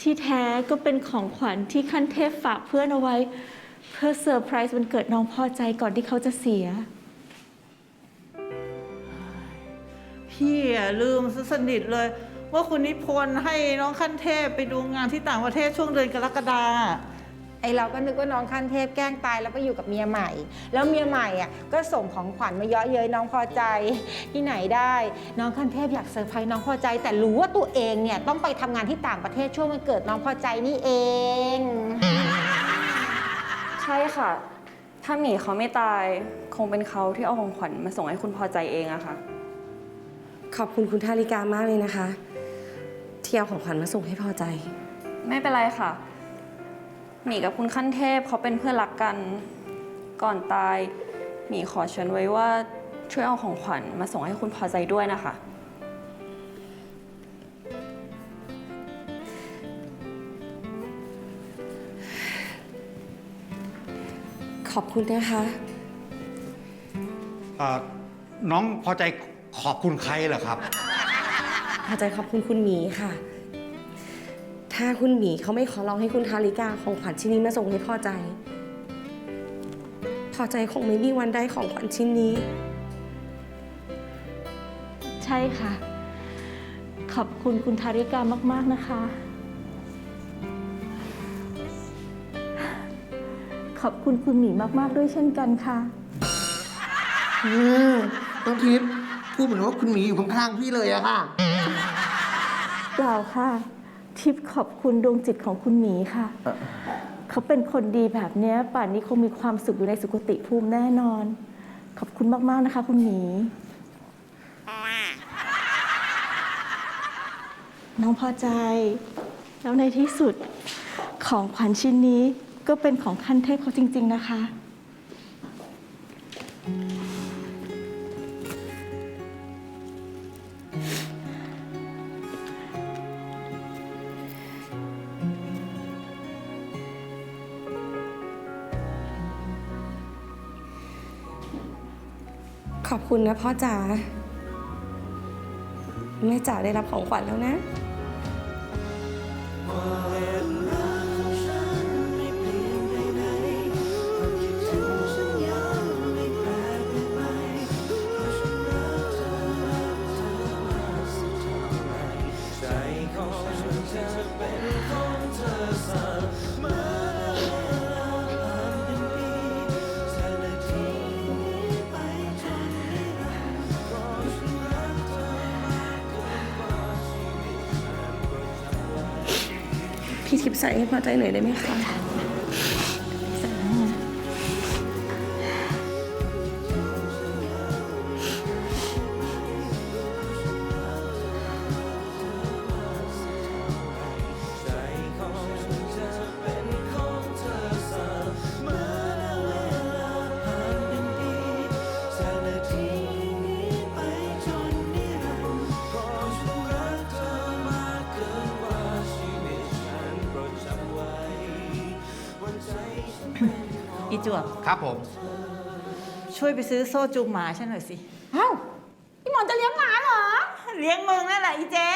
ที่แท้ก็เป็นของขวัญที่ขั้นเทพฝากเพื่อนเอาไว้ เพื่อเซอร์ไพรส์วันเกิดน้องพอใจก่อนที่เขาจะเสีย พี่อะลืมซะสนิทเลย ว่าคุณนิพนธ์ให้น้องขั้นเทพไปดูงานที่ต่างประเทศช่วงเดือนกรกฎา ไอเราก็นึกว่าน้องขั้นเทพแกล้งตายแล้วไปอยู่กับเมียใหม่ แล้วเมียใหม่อะก็ส่งของขวัญมาเยาะเย้ยน้องพอใจที่ไหนได้ น้องขั้นเทพอยากเซอร์ไพรส์น้องพอใจ แต่รู้ว่าตัวเองเนี่ยต้องไปทำงานที่ต่างประเทศช่วงวันเกิดน้องพอใจนี่เอง ใช่ค่ะ ถ้าหมีเขาไม่ตาย คงเป็นเขาที่เอาของขวัญมาส่งให้คุณพอใจเองอะค่ะ ขอบคุณคุณทาริกามากเลยนะคะ ที่เอาของขวัญมาส่งให้พอใจ ไม่เป็นไรค่ะ หมีกับคุณขั้นเทพเขาเป็นเพื่อนรักกัน ก่อนตายหมีขอเชิญไว้ว่าช่วยเอาของขวัญมาส่งให้คุณพอใจด้วยนะคะ ขอบคุณนะคะ เอ่อน้องพอใจขอบคุณใครเหรอครับ พอใจขอบคุณคุณหมีค่ะ ถ้าคุณหมีเขาไม่ขอร้องให้คุณทาริกาของขวัญชิ้นนี้มาส่งให้พอใจพอใจคงไม่มีวันได้ของขวัญชิ้นนี้ ใช่ค่ะ ขอบคุณคุณทาริกามาก ๆ นะคะ ขอบคุณคุณหมีมาก ๆ ด้วยเช่นกันค่ะเออน้องทิพย์พูดเหมือนว่าคุณหมีอยู่ข้างๆพี่เลยอะค่ะ เปล่าค่ะ ทิพย์ขอบคุณดวงจิตของคุณหมีค่ะ เขาเป็นคนดีแบบเนี้ยป่านนี้คงมีความสุขอยู่ในสุคติภูมิแน่นอน ขอบคุณมาก ๆ นะคะ คุณหมี น้องพอใจ แล้วในที่สุดของขวัญชิ้นนี้ก็เป็นของขั้นเทพเขาจริง ๆ นะคะ ขอบคุณนะพ่อจ๋าแม่จ๋าได้รับของขวัญแล้วนะ พี่ทิพย์ใส่ให้พอใจหน่อยได้ไหมคะ จวบ ครับผม ช่วยไปซื้อโซ่จูงหมาฉันหน่อยสิเอ้าพี่หมอนจะเลี้ยงหมาเหรอ เลี้ยงมึงนั่นแหละอีเจ๊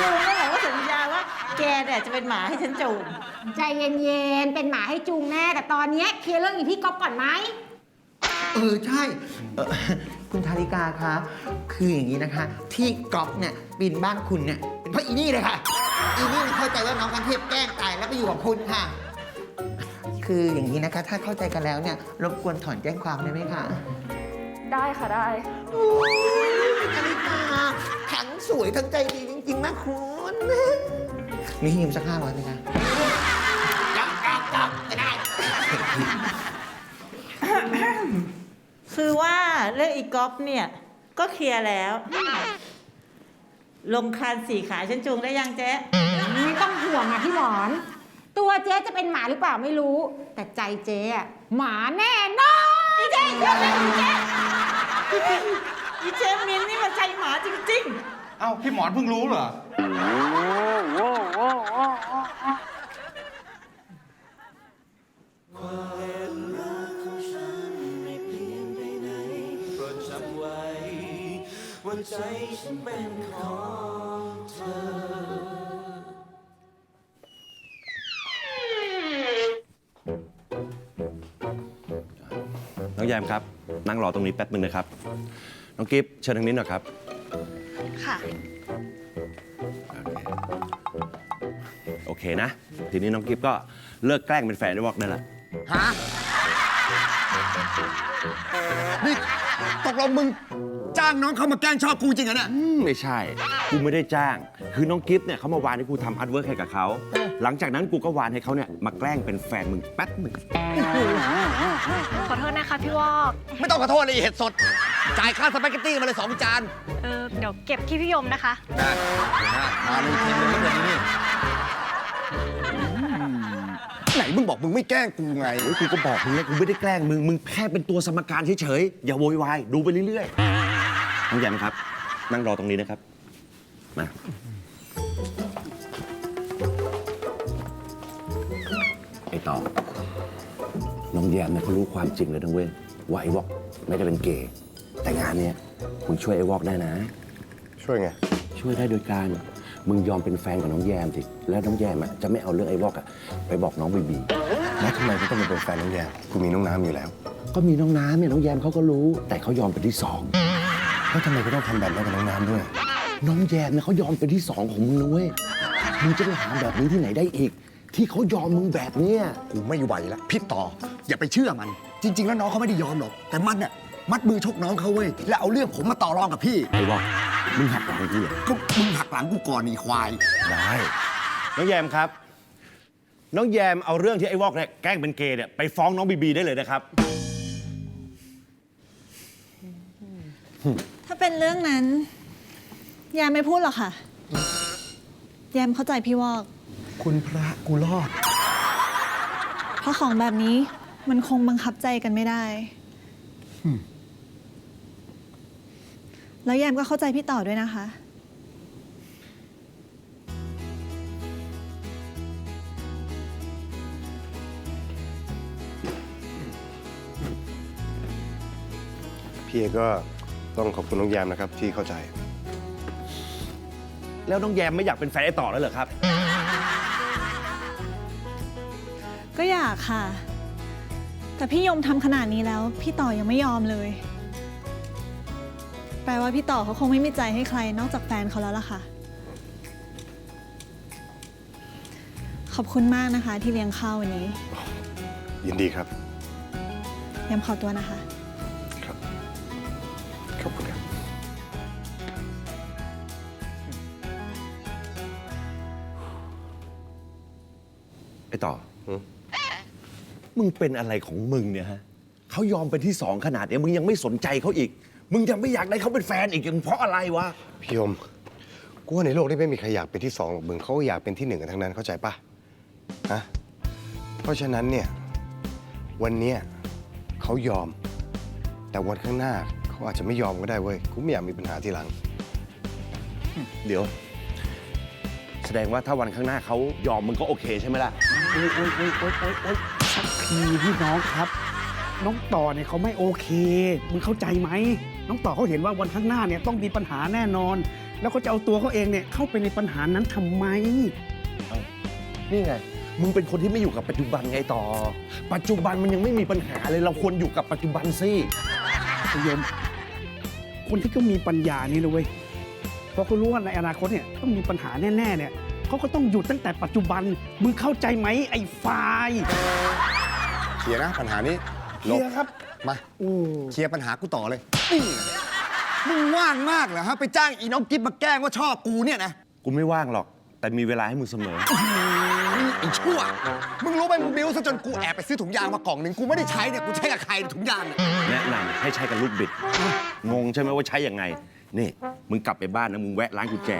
มึงนั่นแหละว่าสัญญาว่า แกเนี่ยจะเป็นหมาให้ฉันจูงใจเย็นๆ เป็นหมาให้จูงแน่ แต่ตอนเนี้ยเคลียร์เรื่องอีพี่ก๊อฟก่อนไหม เออใช่เอ่อคุณทาริกาคะคืออย่างนี้นะคะ ที่ก๊อฟเนี่ยปีนบ้านคุณเนี่ยเป็นเพราะอีนี่เลยค่ะ อีนี่มันเข้าใจว่าน้องกันเทพแกล้งตายแล้วไปอยู่กับคุณค่ะ คืออย่างนี้นะคะ ถ้าเข้าใจกันแล้วเนี่ยรบกวนถอนแจ้งความได้ไหมคะได้ค่ะได้ โอ้ยทาริกาทั้งสวยทั้งใจดีจริงๆนะคุณมีให้ยืมสักห้าร้อยไหมคะจับจับจับไม่ได้ คือว่าเรื่องอีกอฟเนี่ย ก็เคลียร์แล้ว ลงคานสี่ขาฉันจูงได้ยังเจ๊ ไม่ต้องห่วงอะพี่หมอน ตัวเจ๊จะเป็นหมาหรือเปล่าไม่รู้ แต่ใจเจ๊อะหมาแน่นอนเจ๊เชื่อไหมเจ๊อีเจมินนี่มันใจหมาจริงๆเอ้าพี่หมอนเพิ่งรู้เหรอ โปรดจำไว้ว่าใจฉันเป็นของ น้องแยมครับ นั่งรอตรงนี้แป๊บนึงนะครับ น้องกิฟต์เชิญทางนี้หน่อยครับ ค่ะ โอเคนะ ทีนี้น้องกิฟต์ก็เลิกแกล้งเป็นแฟนไอ้วอกได้ละ ฮะนี่ตกลงมึงจ้างน้องเขามาแกล้งชอบกูจริงเหรอเนี่ย อืมไม่ใช่ กูไม่ได้จ้าง คือน้องกิฟต์เนี่ยเขามาวานให้กูทำอาร์ตเวิร์กให้กับเขา หลังจากนั้นกูก็วานให้เขาเนี่ยมาแกล้งเป็นแฟนมึงแป๊บหนึ่งขอโทษนะคะพี่วอกไม่ต้องขอโทษเลยไอ้เห็ดสด จ่ายค่าสปาเกตตี้มาเลยสองจาน เออเดี๋ยวเก็บที่พี่ยมนะคะนะมาเลยทีมเลยแบบนี้ไหนมึงบอกมึงไม่แกล้งกูไงโอ้ยกูก็บอกมึงแล้วกูไม่ได้แกล้งมึง มึงแค่เป็นตัวสมการเฉยๆ อย่าโวยวาย ดูไปเรื่อยๆน้องแยมครับ นั่งรอตรงนี้นะครับ มา อ้ต่อน้องแยมเนี่ยเขารู้ความจริงเลยทั้งเว้ยว่าไอ้วอกไม่ได้เป็นเกย์แต่งานเนี้ยมึงช่วยไอ้วอกได้นะ ช่วยไง ช่วยได้โดยการมึงยอมเป็นแฟนกับน้องแยมสิแล้วน้องแยมอะจะไม่เอาเรื่องไอ้วอกอะไปบอกน้องบีบีแล้วทำไมกูต้องมาเป็นแฟนน้องแยมกูมีน้องน้ำอยู่แล้ว ก็มีน้องน้ำเนี่ยน้องแยมเขาก็รู้ แต่เขายอมเป็นที่สองแล้วทำไมกูต้องทำแบบนั้นกับน้องน้ำด้วย น้องแยมเนี่ยเขายอมเป็นที่สองของมึงนะเว้ยมึงจะไปหาแบบนี้ที่ไหนได้อีก ที่เขายอมมึงแบบเนี้ยกูไม่ไหวแล้วพี่ต่อ อย่าไปเชื่อมัน จริง ๆ แล้วน้องเขาไม่ได้ยอมหรอก แต่มันเนี่ยมัดมือชกน้องเขาเว้ย แล้วเอาเรื่องผมมาต่อรองกับพี่ไอ้วอกมึงหักหลังกูเหรอก็มึงหักหลังกูก่อนนี่ควาย ได้ น้องแยมครับ น้องแยมเอาเรื่องที่ไอ้วอกเนี่ยแกล้งเป็นเกย์เนี่ยไปฟ้องน้องบีบีได้เลยนะครับ ถ้าเป็นเรื่องนั้น แยมไม่พูดหรอกค่ะ แยมเข้าใจพี่วอก คุณพระกูรอด เพราะของแบบนี้มันคงบังคับใจกันไม่ได้ แล้วแยมก็เข้าใจพี่ต่อด้วยนะคะ พี่เอก็ต้องขอบคุณน้องแยมนะครับที่เข้าใจ แล้วน้องแยมไม่อยากเป็นแฟนไอ้ต่อแล้วเหรอครับ ก็อยากค่ะ แต่พี่ยมทำขนาดนี้แล้ว พี่ต่อยังไม่ยอมเลย แปลว่าพี่ต่อเขาคงไม่มีใจให้ใครนอกจากแฟนเขาแล้วล่ะค่ะ ขอบคุณมากนะคะที่เลี้ยงข้าววันนี้ ยินดีครับ ยำขอตัวนะคะ มึงเป็นอะไรของมึงเนี่ยฮะเขายอมเป็นที่สองขนาดเนี้ยมึงยังไม่สนใจเขาอีก มึงยังไม่อยากได้เขาเป็นแฟนอีกยังเพราะอะไรวะ พี่ยมกูว่าในโลกนี้ไม่มีใครอยากเป็นที่สองหรอกมึงเขาก็อยากเป็นที่หนึ่งกันทั้งนั้นเข้าใจปะฮะเพราะฉะนั้นเนี่ยวันเนี้ยเขายอม แต่วันข้างหน้าเขาอาจจะไม่ยอมก็ได้เว้ยกูไม่อยากมีปัญหาทีหลัง เดี๋ยว แสดงว่าถ้าวันข้างหน้าเขายอมมึงก็โอเคใช่ไหมล่ะ โอ๊ยโอ๊ยโอ๊ยโอ๊ยโอ๊ยโอ๊ยสัก ทีพี่น้องครับ น้องต่อเนี่ยเขาไม่โอเคมึงเข้าใจไหมน้องต่อเขาเห็นว่าวันข้างหน้าเนี่ยต้องมีปัญหาแน่นอน แล้วเขาจะเอาตัวเขาเองเนี่ยเข้าไปในปัญหานั้นทำไม นี่ไง มึงเป็นคนที่ไม่อยู่กับปัจจุบันไงต่อ ปัจจุบันมันยังไม่มีปัญหาเลย เราควรอยู่กับปัจจุบันสิคุณโยมคนที่เขามีปัญญานี่เลยเว้ยเพราะเขารู้ว่าในอนาคตเนี่ยต้องมีปัญหาแน่ ๆ เนี่ยเขาก็ต้องหยุดตั้งแต่ปัจจุบัน มึงเข้าใจไหมไอ้ไฟาย เคลียร์นะปัญหานี้เคลียร์ครับ มาโอ้เคลียร์ปัญหากูต่อเลยนี่ไงมึงว่างมากเหรอฮะไปจ้างอีน้องกิ๊บมาแกล้งว่าชอบกูเนี่ยนะกูไม่ว่างหรอก แต่มีเวลาให้มึงเสมอ ไอ้ชั่ว มึงรู้ไหมมึงบิ้วซะจนกูแอบไปซื้อถุงยางมากล่องหนึ่งกูไม่ได้ใช้เนี่ยกูใช้กับใครถุงยางเนี่ยแนะนำให้ใช้กับลูกบิด งงใช่ไหมว่าใช้ยังไง นี่ มึงกลับไปบ้านนะ มึงแวะร้านกุญแจ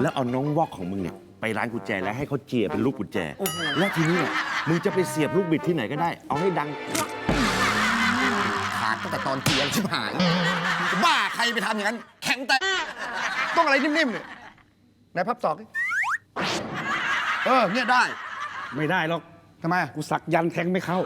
แล้วเอาน้องวอกของมึงเนี่ย ไปร้านกุญแจแล้วให้เขาเจียเป็นลูกกุญแจ และทีนี้เนี่ยมึงจะไปเสียบลูกบิดที่ไหนก็ได้ เอาให้ดัง ขาดตั้งแต่ตอนเกียร์ชิบหาย บ้าใครไปทำอย่างนั้น แข็งแต่ต้องอะไรนิ่มๆเนี่ยไหนพับศอกดิเออเนี่ยได้ไม่ได้หรอกทำไมกูสักยันต์แทงไม่เข้า